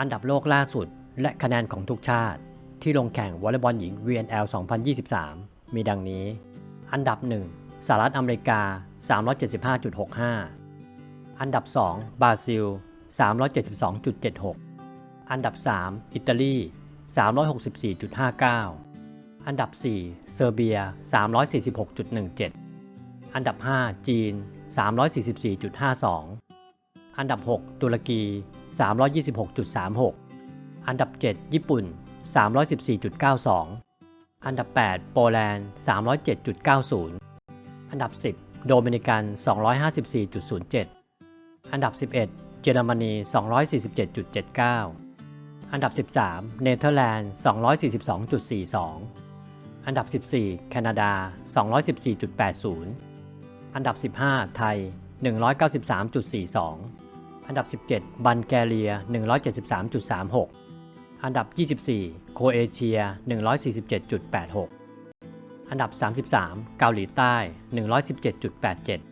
อันดับโลกล่าสุด และคะแนนของทุกชาติ ที่ลงแข่งวอลเลย์บอลหญิง VNL 2023 มีดังนี้ อันดับ 1สหรัฐอเมริกา 375.65 อันดับ 2 บราซิล 372.76 อันดับ 3 อิตาลี 364.59 อันดับ 4 เซอร์เบีย 346.17 อันดับ 5 จีน 344.52 อันดับ 6 ตุรกี 326.36 อันดับ 7 ญี่ปุ่น 314.92 อันดับ 8 โปแลนด์ 307.90 อันดับ 10 โดมินิกัน 254.07 อันดับ 11 เยอรมนี 247.79 อันดับ 13 เนเธอร์แลนด์ 242.42 อันดับ 14 แคนาดา 214.80 อันดับ 15 ไทย 193.42 อันดับ 17 บันแกเรีย 173.36 อันดับ 24 โคเอเชีย 147.86 อันดับ 33 เกาหลีใต้ 117.87